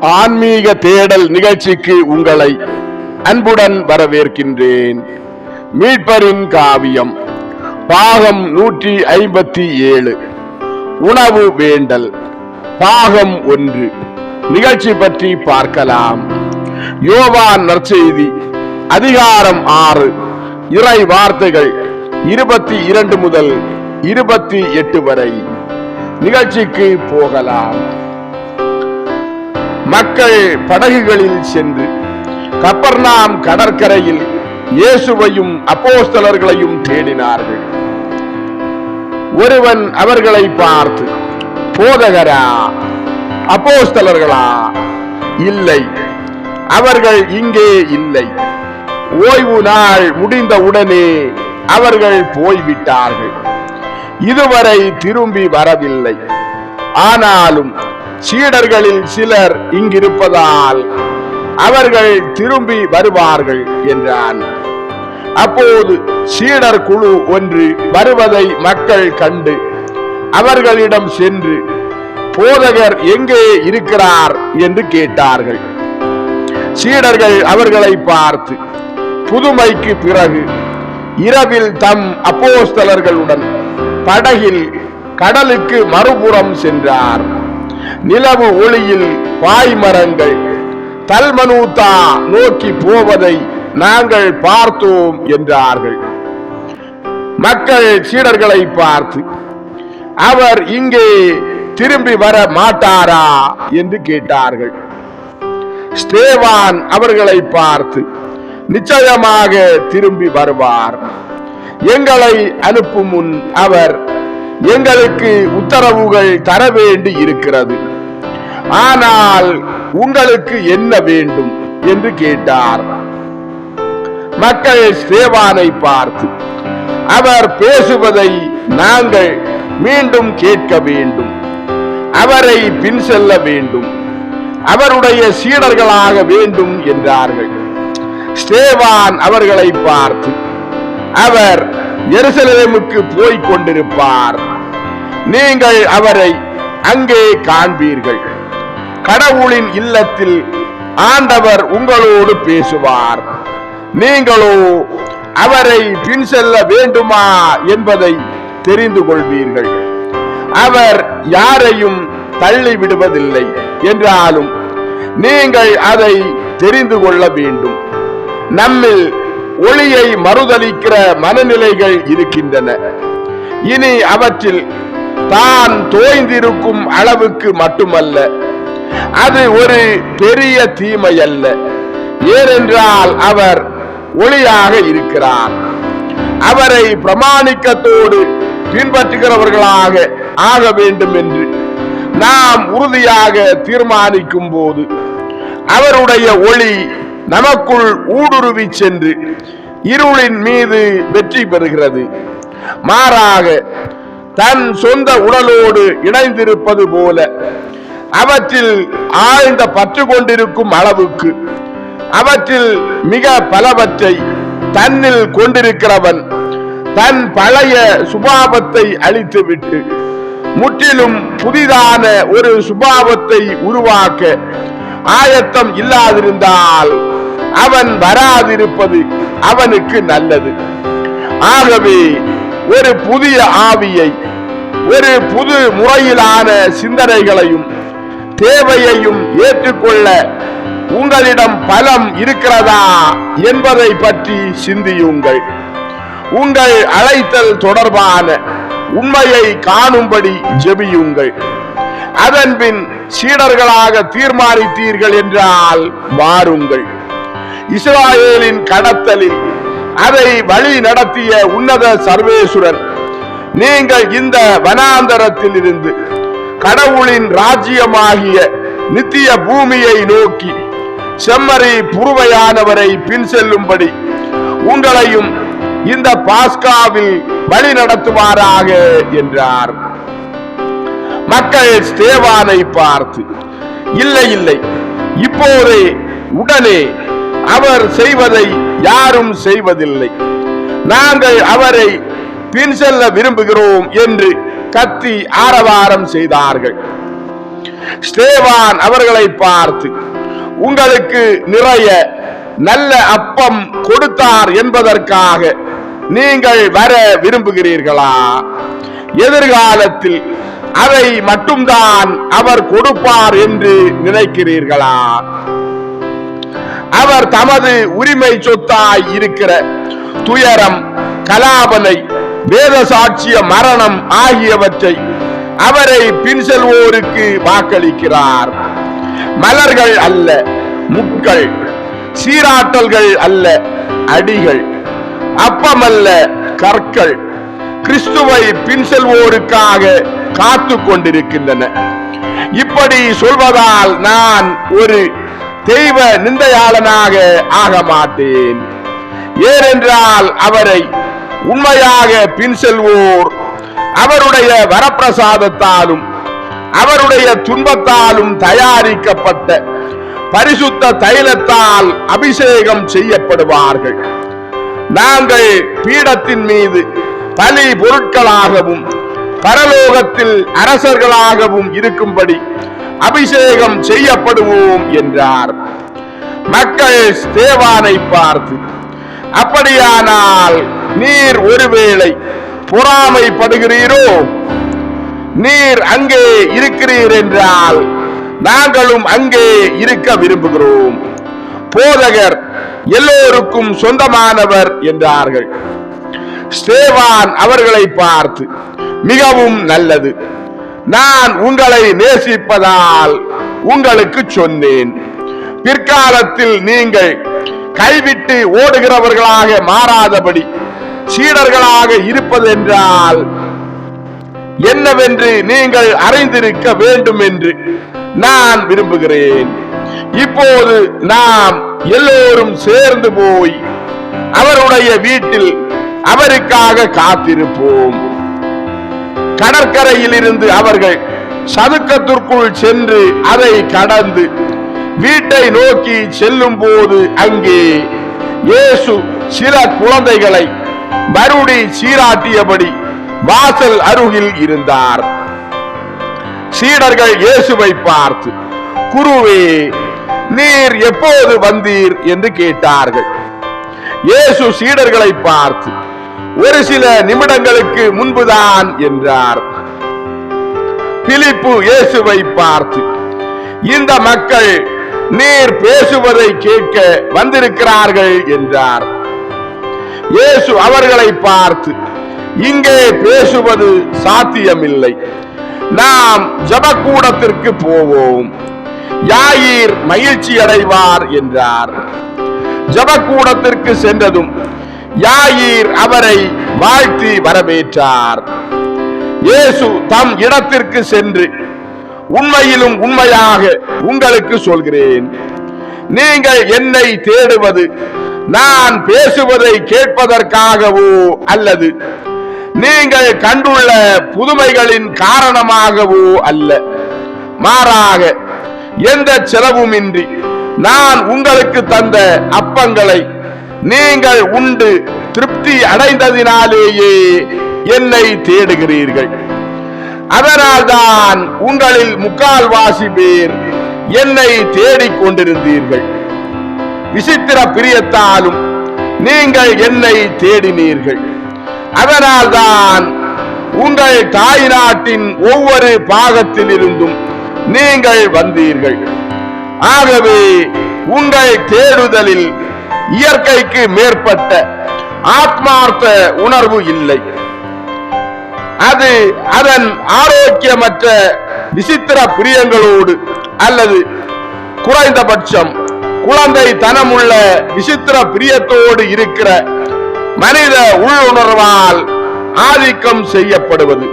ஆன்மீக தேடல் நிகழ்ச்சிக்கு உங்களை அன்புடன் வரவேற்கின்றேன். மீட்பரின் காவியம் பாகம் நூற்றி ஐம்பத்தி ஏழு. உணவு வேண்டல் பாகம் ஒன்று. நிகழ்ச்சி பற்றி பார்க்கலாம். யோவான் நற்செய்தி அதிகாரம் ஆறு. இறை வார்த்தைகள் இருபத்தி இரண்டு முதல் இருபத்தி எட்டு வரை. நிகழ்ச்சிக்கு போகலாம். மக்கள் படகுகளில் சென்று கப்பர்நாம் கடற்கரையில் இயேசுவையும் அப்போஸ்தலர்களையும் தேடினார்கள். ஒருவன் அவர்களை பார்த்து போதகரா அப்போஸ்தலர்களா? இல்லை அவர்கள் இங்கே இல்லை. ஓய்வு நாள் முடிந்தவுடனே அவர்கள் போய்விட்டார்கள். இதுவரை திரும்பி வரவில்லை. ஆனாலும் சீடர்களில் சிலர் இங்கிருப்பதால் அவர்கள் திரும்பி வருவார்கள் என்றான். அப்போது சீடர் குழு ஒன்று வருவதை மக்கள் கண்டு அவர்களிடம் சென்று போதகர் எங்கே இருக்கிறார்? என்று கேட்டார்கள். சீடர்கள் அவர்களை பார்த்து புதுமைக்கு பிறகு இரவில் தம் அப்போஸ்தலர்களுடன் படகில் கடலுக்கு மறுபுறம் சென்றார். நிலவு ஒளியில் பாய்மரங்கள். தல்மனூத்தா நோக்கி போவதை நாங்கள் பார்த்தோம் என்றார்கள். மக்கள் சீடர்களை பார்த்து அவர் இங்கே திரும்பி வர மாட்டாரா? என்று கேட்டார்கள். ஸ்டேவான் அவர்களை பார்த்து நிச்சயமாக திரும்பி வருவார். எங்களை அனுப்பும் முன் அவர் எங்களுக்கு உத்தரவுகள் தர வேண்டி இருக்கிறது. ஆனால் உங்களுக்கு என்ன வேண்டும் என்று கேட்டார். மக்கள் ஸ்தேவானை பார்த்து அவர் பேசுவதை நாங்கள் மீண்டும் கேட்க வேண்டும். அவரை பின் செல்ல வேண்டும். அவருடைய சீடர்களாக வேண்டும் என்றார்கள். ஸ்டேவான் அவர்களை பார்த்து அவர் எருசலேமுக்கு போய் கொண்டிருப்பார். நீங்கள் அவரை அங்கே காண்பீர்கள். கடவுளின் இல்லத்தில் ஆண்டவர் உங்களோடு பேசுவார். நீங்களோ அவரை பின் செல்ல வேண்டுமா என்பதை தெரிந்து கொள்வீர்கள். அவர் யாரையும் தள்ளி விடுவதில்லை என்றாலும் நீங்கள் அதை தெரிந்து கொள்ள வேண்டும். நம்மில் ஒளியை மறுதளிக்கிற மனநிலைகள் இருக்கின்றன. இனி அவற்றில் தான் தோய்ந்திருக்கும் அளவுக்கு மட்டுமல்ல அது ஒரு பெரிய தீமை அல்ல ஏனென்றால் அவர் ஒளியாக இருக்கிறார். அவரை பிரமாணிக்கத்தோடு பின்பற்றுகிறவர்களாக ஆக வேண்டும் என்று நாம் உறுதியாக தீர்மானிக்கும் போது அவருடைய ஒளி நமக்குள் ஊடுருவி சென்று இருளின் மீது வெற்றி பெறுகிறது. மாறாக தன் சொந்த உடலோடு இணைந்திருப்பது போல அவற்றில் ஆழ்ந்த பற்று கொண்டிருக்கும் அளவுக்கு அவற்றில் மிக பலவற்றை தன்னில் கொண்டிருக்கிறவன் தன் பழைய சுபாவத்தை அழித்துவிட்டு முற்றிலும் புதிதான ஒரு சுபாவத்தை உருவாக்க ஆயத்தம் இல்லாதிருந்தால் அவன் வராதிருப்பது அவனுக்கு நல்லது. ஆகவே ஒரு புதிய ஆவியை ஒரு புது முறையிலான சிந்தனைகளையும் தேவையையும் ஏற்றுக்கொள்ள உங்களிடம் பலம் இருக்கிறதா என்பதை பற்றி சிந்தியுங்கள். உங்கள் அழைத்தல் தொடர்பான உண்மையை காணும்படி ஜெபியுங்கள். அதன்பின் சீடர்களாக தீர்மானித்தீர்கள் என்றால் வாருங்கள். இஸ்ராயேலின் கடத்தலில் அதை வழி நடத்திய உன்னத சர்வேஸ்வரர் நீங்கள் இந்த வனாந்தரத்தில் இருந்து கடவுளின் ராஜ்யமாகிய நித்திய பூமியை நோக்கி செம்மறி புருவையானவரை பின் செல்லும்படி உங்களையும் இந்த பாஸ்காவில் வழி நடத்துவாராக என்றார். மக்கள் ஸ்தேவானை பார்த்து இல்லை இல்லை இப்போதே உடனே அவர் செய்வதை யாரும் செய்வதில்லை. நாங்கள் அவரை பின் செல்ல விரும்புகிறோம் என்று கத்தி ஆரவாரம் செய்தார்கள். ஸ்டேவான் அவர்களை பார்த்து உங்களுக்கு நிறைய நல்ல அப்பம் கொடுத்தார் என்பதற்காக நீங்கள் வர விரும்புகிறீர்களா? எதிர்காலத்தில் அதை மட்டும்தான் அவர் கொடுப்பார் என்று நினைக்கிறீர்களா? அவர் தமது உரிமை சொத்தாய் இருக்கிற துயரம் கலாபனை வேத சாட்சிய மரணம் ஆகியவற்றை அவரை பின் செல்வோருக்கு வாக்களிக்கிறார். மலர்கள் அல்ல முட்கள் சீராட்டல்கள் அல்ல அடிகள் அப்பமல்ல கற்கள் கிறிஸ்துவை பின் செல்வோருக்காக காத்து கொண்டிருக்கின்றன. இப்படி சொல்வதால் நான் ஒரு தெய்வ நிந்தையாளனாக ஆக மாட்டேன். ஏனென்றால் அவரை உண்மையாக பின் செல்வோர் அவருடைய வரப்பிரசாதத்தாலும் அவருடைய துன்பத்தாலும் தயாரிக்கப்பட்ட பரிசுத்த தைலத்தால் அபிஷேகம் செய்யப்படுவார்கள். நாங்கள் பீடத்தின் மீது பலி பொருட்களாகவும் பரலோகத்தில் அரசர்களாகவும் இருக்கும்படி அபிஷேகம் செய்யப்படுவோம் என்றார். மக்கள் ஸ்தேவானை பார்த்து அப்படியானால் நீர் ஒருவேளை பொறாமைப்படுகிறீரோ? நீர் அங்கே இருக்கிறீர் என்றால் நாங்களும் அங்கே இருக்க விரும்புகிறோம். போதகர் எல்லோருக்கும் சொந்தமானவர் என்றார்கள். ஸ்தேவான் அவர்களை பார்த்து மிகவும் நல்லது. நான் உங்களை நேசிப்பதால் உங்களுக்கு சொன்னேன். பிற்காலத்தில் நீங்கள் கைவிட்டு ஓடுகிறவர்களாக மாறாதபடி சீடர்களாக இருப்பதென்றால் என்னவென்று நீங்கள் அறிந்திருக்க வேண்டும் என்று நான் விரும்புகிறேன். இப்போது நாம் எல்லோரும் சேர்ந்து போய் அவருடைய வீட்டில் அவருக்காக காத்திருப்போம். கடற்கரையில் இருந்து அவர்கள் சதுக்கத்திற்குள் சென்று அதை கடந்து வீட்டை நோக்கி செல்லும் போது அங்கே இயேசு சில குழந்தைகளை மறுபடி சீராட்டியபடி வாசல் அருகில் இருந்தார். சீடர்கள் இயேசுவை பார்த்து குருவே நீர் எப்போது வந்தீர்? என்று கேட்டார்கள். இயேசு சீடர்களை பார்த்து ஒரு சில நிமிடங்களுக்கு முன்புதான் என்றார். பிலிப்பு இயேசுவை பார்த்து இந்த மக்கள் நீர் பேசுவதை கேட்க வந்திருக்கிறார்கள் என்றார். இயேசு அவர்களை பார்த்து இங்கே பேசுவது சாத்தியமில்லை. நாம் ஜபக்கூடத்திற்கு போவோம். யாயிர் மகிழ்ச்சி அடைவார் என்றார். ஜபக்கூடத்திற்கு சென்றதும் யாயிர் அவரை வாழ்த்தி வரவேற்றார். இயேசு தம் இடத்திற்கு சென்று உண்மையிலும் உண்மையாக உங்களுக்கு சொல்கிறேன். நீங்கள் என்னை தேடுவது நான் பேசுவதை கேட்பதற்காகவோ அல்லது நீங்கள் கண்டுள்ள புதுமைகளின் காரணமாகவோ அல்ல. மாறாக எந்த செலவுமின்றி நான் உங்களுக்கு தந்த அப்பங்களை நீங்கள் உண்டு திருப்தி அடைந்ததினாலேயே என்னை தேடுகிறீர்கள். அதனால்தான் உங்களில் முக்கால்வாசி பேர் என்னை தேடிக் கொண்டிருந்தீர்கள். விசித்திர பிரியத்தாலும் நீங்கள் என்னை தேடினீர்கள். அதனால்தான் உங்கள் தாய் நாட்டின் ஒவ்வொரு பாகத்திலிருந்தும் நீங்கள் வந்தீர்கள். ஆகவே உங்கள் தேடுதலில் இயற்கைக்கு மேற்பட்ட ஆத்மார்த்த உணர்வு இல்லை. அது அதன் ஆரோக்கியமற்ற விசித்திர பிரியங்களோடு அல்லது குறைந்தபட்சம் குழந்தை தனமுள்ள விசித்திர பிரியத்தோடு இருக்கிற மனித உள்ளுணர்வால் ஆதிக்கம் செய்யப்படுவது.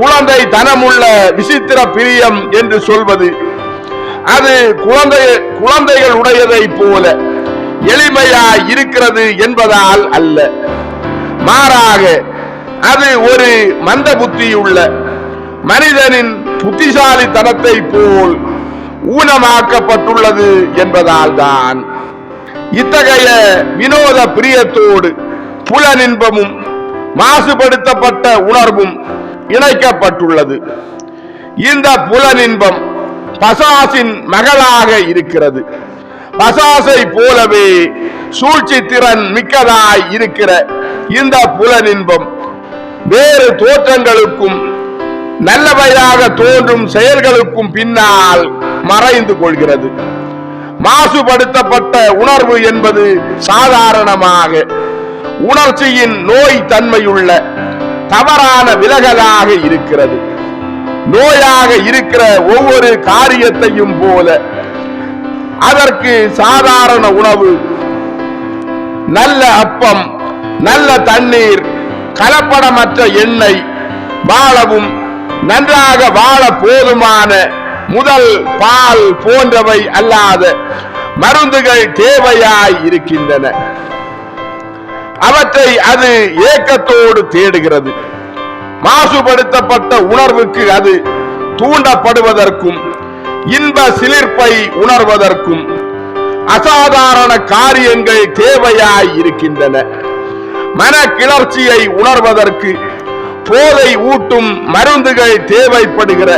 குழந்தை தனமுள்ள விசித்திர பிரியம் என்று சொல்வது அது குழந்தை குழந்தைகள் உடையதை போல. எளிமையா இருக்கிறது என்பதால் அல்ல. மாறாக அது ஒரு மந்த புத்தியுள்ள மனிதனின் புத்திசாலித்தனத்தை போல் ஊனமாக்கப்பட்டுள்ளது என்பதால் தான். இத்தகைய வினோத பிரியத்தோடு புலனின்பமும் மாசுபடுத்தப்பட்ட உணர்வும் இணைக்கப்பட்டுள்ளது. இந்த புலனின்பம் பசாசின் மகளாக இருக்கிறது. பசாசை போலவே சூழ்ச்சி திறன் மிக்கதாய் இருக்கிற இந்த புலனின்பம் வேறு தோற்றங்களுக்கும் நல்லவையாக தோன்றும் செயல்களுக்கும் பின்னால் மறைந்து கொள்கிறது. மாசுபடுத்தப்பட்ட உணர்வு என்பது சாதாரணமாக உணர்ச்சியின் நோய் தன்மையுள்ள தவறான விலகலாக இருக்கிறது. நோயாக இருக்கிற ஒவ்வொரு காரியத்தையும் போல அதற்கு சாதாரண உணவு. நல்ல அப்பம் நல்ல தண்ணீர் கலப்படமற்ற எண்ணெய் வாழவும் நன்றாக வாழ போதுமான முதல் பால் போன்றவை அல்லாத மருந்துகள் தேவையாய் இருக்கின்றன. அவற்றை அது ஏக்கத்தோடு தேடுகிறது. மாசுபடுத்தப்பட்ட உணர்வுக்கு அது தூண்டப்படுவதற்கும் இன்ப சிலிர்ப்பை உணர்வதற்கும் அசாதாரண காரியங்கள் தேவையாய் இருக்கின்றன. மன கிளர்ச்சியை உணர்வதற்கு போதை ஊட்டும் மருந்துகள் தேவைப்படுகிற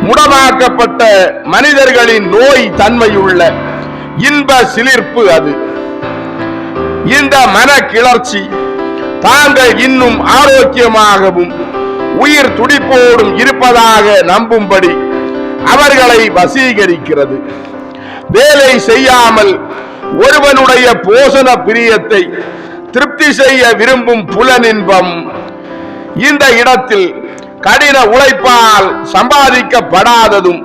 முடமாக்கப்பட்ட மனிதர்களின் நோய் தன்மையுள்ள இன்ப சிலிர்ப்பு அது. இந்த மன கிளர்ச்சி தாங்கள் இன்னும் ஆரோக்கியமாகவும் உயிர் துடிப்போடும் இருப்பதாக நம்பும்படி அவர்களை வசீகரிக்கிறது. வேலை செய்யாமல் ஒருவனுடைய போசன பிரியத்தை திருப்தி செய்ய விரும்பும் புலனின்பம் இந்த இடத்தில் கடின உழைப்பால் சம்பாதிக்கப்படாததும்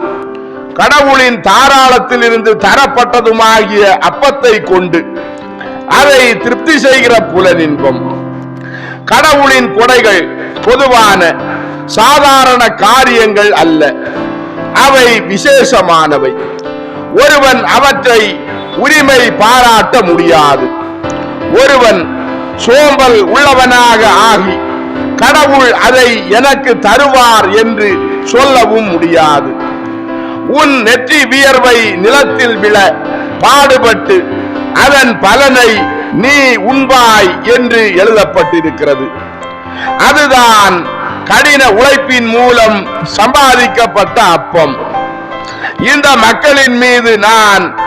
கடவுளின் தாராளத்தில் இருந்து தரப்பட்டதுமாகிய அப்பத்தை கொண்டு அதை திருப்தி செய்கிற புலனின்பம். கடவுளின் கொடைகள் பொதுவான சாதாரண காரியங்கள் அல்ல. அவை விசேஷமானவை. ஒருவன் அவற்றை உரிமை பாராட்ட முடியாது. ஒருவன் சோம்பல் உள்ளவனாக ஆகி கடவுள் அதை எனக்கு தருவார் என்று சொல்லவும் முடியாது. உன் நெற்றி வியர்வை நிலத்தில் விழ பாடுபட்டு அதன் பலனை நீ உண்பாய் என்று எழுதப்பட்டிருக்கிறது. அதுதான் கடின உழைப்பின் மூலம் சம்பாதிக்கப்பட்ட அப்பம். இந்த மக்களின் மீது நான்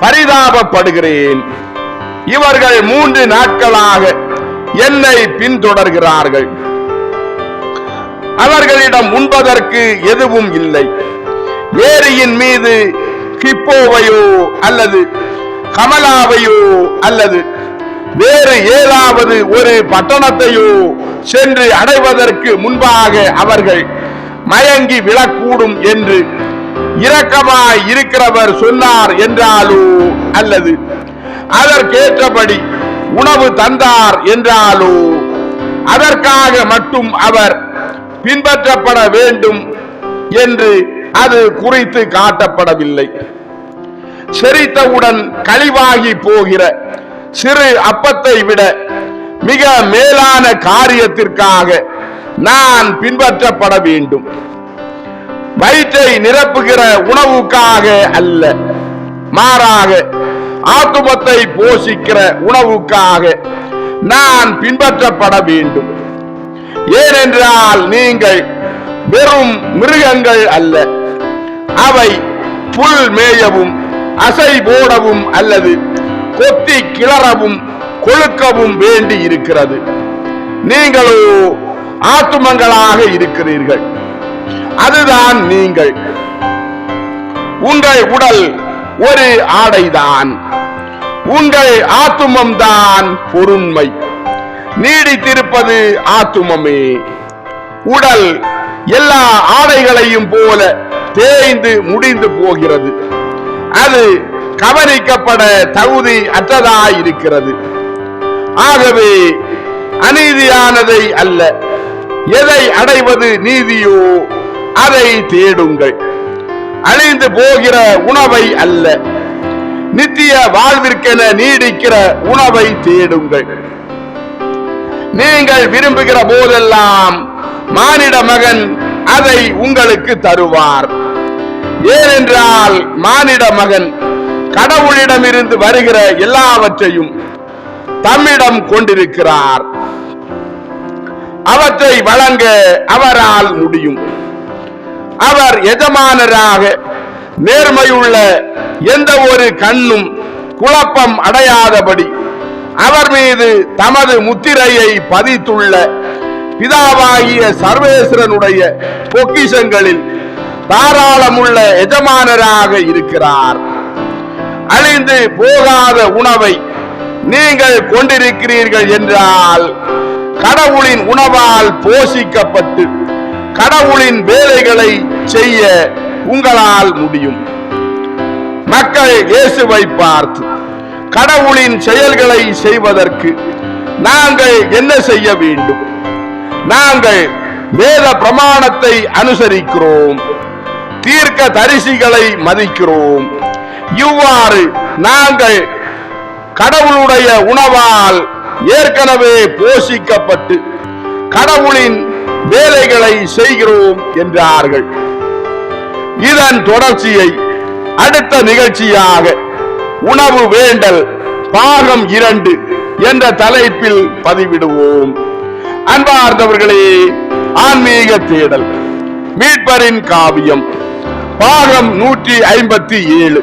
பரிதாபப்படுகிறேன். இவர்கள் மூன்று நாட்களாக என்னை பின்தொடர்கிறார்கள். அவர்களிடம் உண்பதற்கு எதுவும் இல்லை. ஏரியின் மீது கிப்போவையோ அல்லது கமலாவையோ அல்லது வேறு ஏதாவது ஒரு பட்டணத்தையோ சென்று அடைவதற்கு முன்பாக அவர்கள் மயங்கி விழக்கூடும் என்று இரக்கமாய் இருக்கிறவர் சொன்னார் என்றாலோ அல்லது அதற்கேற்றபடி உணவு தந்தார் என்றாலோ அதற்காக மட்டும் அவர் பின்பற்றப்பட வேண்டும் என்று அது குறித்து காட்டப்படவில்லை. செரித்தவுடன் கழிவாகி போகிற சிறு அப்பத்தை விட மிக மேலான காரியத்திற்காக நான் பின்பற்றப்பட வேண்டும். வயிற்றை நிரப்புகிற உணவுக்காக அல்ல மாறாக ஆத்துமத்தை போஷிக்கிற உணவுக்காக நான் பின்பற்றப்பட வேண்டும். ஏனென்றால் நீங்கள் வெறும் மிருகங்கள் அல்ல அவை புல் மேயவும் அசை போடவும் அல்லது கொத்தி கிளறவும் கொழுக்கவும் வேண்டி இருக்கிறது. நீங்களோ ஆத்துமங்களாக இருக்கிறீர்கள். அதுதான் நீங்கள். உங்கள் உடல் ஒரு ஆடைதான். உங்கள் ஆத்துமம் தான் பொருண்மை நீடித்திருப்பது ஆத்துமமே. உடல் எல்லா ஆடைகளையும் போல தேய்ந்து முடிந்து போகிறது. அது கவனிக்கப்பட தகுதி அற்றதாயிருக்கிறது. ஆகவே அநீதியானதை அல்ல. எதை அடைவது நீதியோ அதை தேடுங்கள். அழிந்து போகிற உணவை அல்ல. நித்திய வாழ்விற்கென நீடிக்கிற உணவை தேடுங்கள். நீங்கள் விரும்புகிற போதெல்லாம் மானிட மகன் அதை உங்களுக்கு தருவார். ஏனென்றால் மானிட மகன் கடவுளிடமிருந்து வருகிற எல்லாவற்றையும் தம்மிடம் கொண்டிருக்கிறார். அவற்றை வழங்க அவரால் முடியும். அவர் எஜமானராக நேர்மையுள்ள எந்த ஒரு கண்ணும் குழப்பம் அடையாதபடி அவர் மீது தமது முத்திரையை பதித்துள்ள பிதாவாகிய சர்வேஸ்வரனுடைய பொக்கிஷங்களில் தாராளமுள்ள எஜமானராக இருக்கிறார். அழிந்து போகாத உணவை நீங்கள் கொண்டிருக்கிறீர்கள் என்றால் கடவுளின் உணவால் போஷிக்கப்பட்டு கடவுளின் வேலைகளை செய்ய உங்களால் முடியும். மக்கள் இயேசுவை பார்த்து கடவுளின் செயல்களை செய்வதற்கு நாங்கள் என்ன செய்ய வேண்டும்? நாங்கள் வேத பிரமாணத்தை அனுசரிக்கிறோம் தீர்க்க தரிசிகளை மதிக்கிறோம் இவ்வாறு நாங்கள் கடவுளுடைய உணவால் ஏற்கனவே போஷிக்கப்பட்டு கடவுளின் வேலைகளை செய்கிறோம் என்றார்கள். இதன் தொடர்ச்சியை அடுத்த நிகழ்ச்சியாக உணவு வேண்டல் பாகம் இரண்டு என்ற தலைப்பில் பதிவிடுவோம். அன்பார்ந்தவர்களே ஆன்மீக தேடல் மீட்பரின் காவியம் பாகம் நூற்றி ஐம்பத்தி ஏழு.